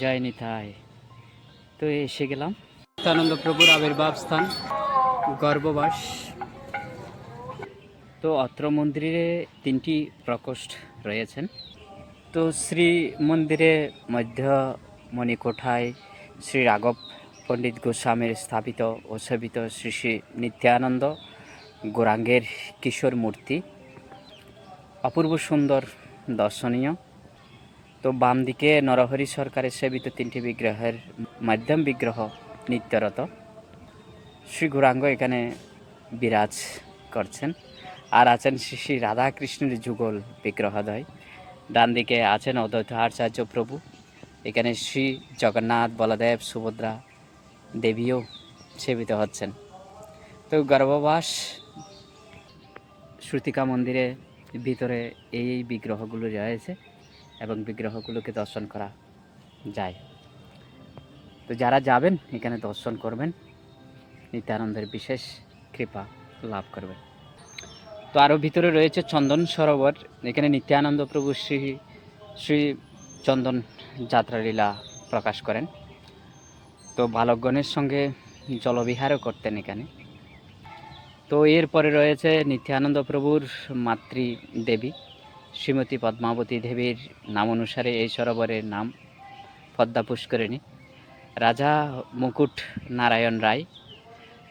জয় নিতাই তো এসে গেলাম। আনন্দ প্রভুর আবির্ভাব স্থান গর্ভবাস। তো অত্র মন্দিরে তিনটি প্রকোষ্ঠ রয়েছেন। তো শ্রী মন্দিরে মধ্য মণিকোঠায় শ্রী রাঘব পণ্ডিত গোস্বামীর স্থাপিত ও সেবিত শ্রী শ্রী নিত্যানন্দ গোরাঙ্গের কিশোর মূর্তি। অপূর্ব সুন্দর দর্শনীয়। তো বাম দিকে নরহরি সরকারের সেবিত তিনটি বিগ্রহের মাধ্যম বিগ্রহ নিত্যরত। শ্রী গৌরাঙ্গ এখানে বিরাজ করছেন। আর আছেন শ্রী রাধাকৃষ্ণের যুগল বিগ্রহদয়। ডান দিকে আছেন অদ্বৈত আচার্য প্রভু। এখানে শ্রী জগন্নাথ, বলদেব, সুভদ্রা দেবীও সেবিত হচ্ছেন। তো গর্ভবাস শ্রুতিকা মন্দিরে ভিতরে এই বিগ্রহগুলো রয়েছে। এবং বিগ্রহগুলোকে দর্শন করা যায়। তো যারা যাবেন, এখানে দর্শন করবেন। নিত্যানন্দের বিশেষ কৃপা লাভ করবেন। তো আরও ভিতরে রয়েছে চন্দন সরোবর। এখানে নিত্যানন্দ প্রভু শ্রী শ্রী চন্দন যাত্রালীলা প্রকাশ করেন। তো বালকগণের সঙ্গে জলবিহারও করতেন এখানে। তো এরপরে রয়েছে নিত্যানন্দ প্রভুর মাতৃ দেবী শ্রীমতী পদ্মাবতী দেবীর নাম অনুসারে এই সরোবরের নাম পদ্মা পুষ্করিণী রাজা মুকুট নারায়ণ রায়,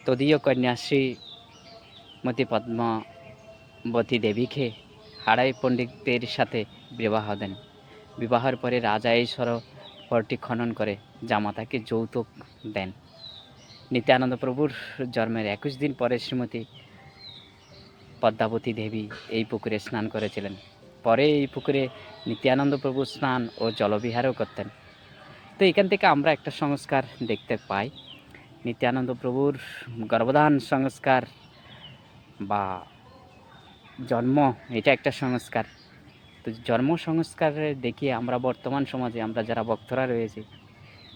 তদীয় কন্যা শ্রীমতী পদ্মাবতী দেবীকে হাড়াই পণ্ডিতদের সাথে বিবাহ দেন। বিবাহের পরে রাজা এই সরোবরটি খনন করে জামাতাকে যৌতুক দেন। নিত্যানন্দ প্রভুর জন্মের একুশ দিন পরে শ্রীমতী পদ্মাবতী দেবী এই পুকুরে স্নান করেছিলেন। পরে এই পুকুরে নিত্যানন্দ প্রভু স্নান ও জলবিহারও করতেন। তো এখান থেকে আমরা একটা সংস্কার দেখতে পাই। নিত্যানন্দ প্রভুর গর্ভধান সংস্কার বা জন্ম, এটা একটা সংস্কার। তো জন্ম সংস্কার দেখিয়ে আমরা বর্তমান সমাজে আমরা যারা ভক্তরা রয়েছি,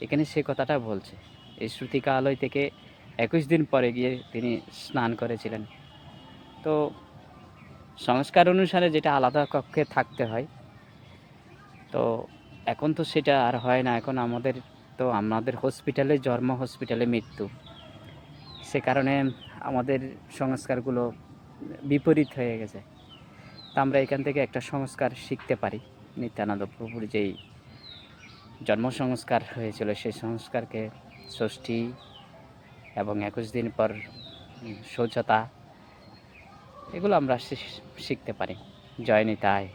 এখানে সে কথাটা বলছে। এই শ্রুতিকা আলয় থেকে একুশ দিন পরে গিয়ে তিনি স্নান করেছিলেন। তো সংস্কার অনুসারে যেটা আলাদা কক্ষে থাকতে হয়। তো এখন তো সেটা আর হয় না, এখন আমাদের তো আমাদের হসপিটালে জন্ম হসপিটালে মৃত্যু। সে কারণে আমাদের সংস্কারগুলো বিপরীত হয়ে গেছে। তা আমরা এখান থেকে একটা সংস্কার শিখতে পারি। নিত্যানন্দ প্রভুর যেই জন্ম সংস্কার হয়েছিল, সেই সংস্কারকে ষষ্ঠী এবং একুশ দিন পর শৌচতা এগুলো আমরা শিখতে পারি। জয় নিতাই।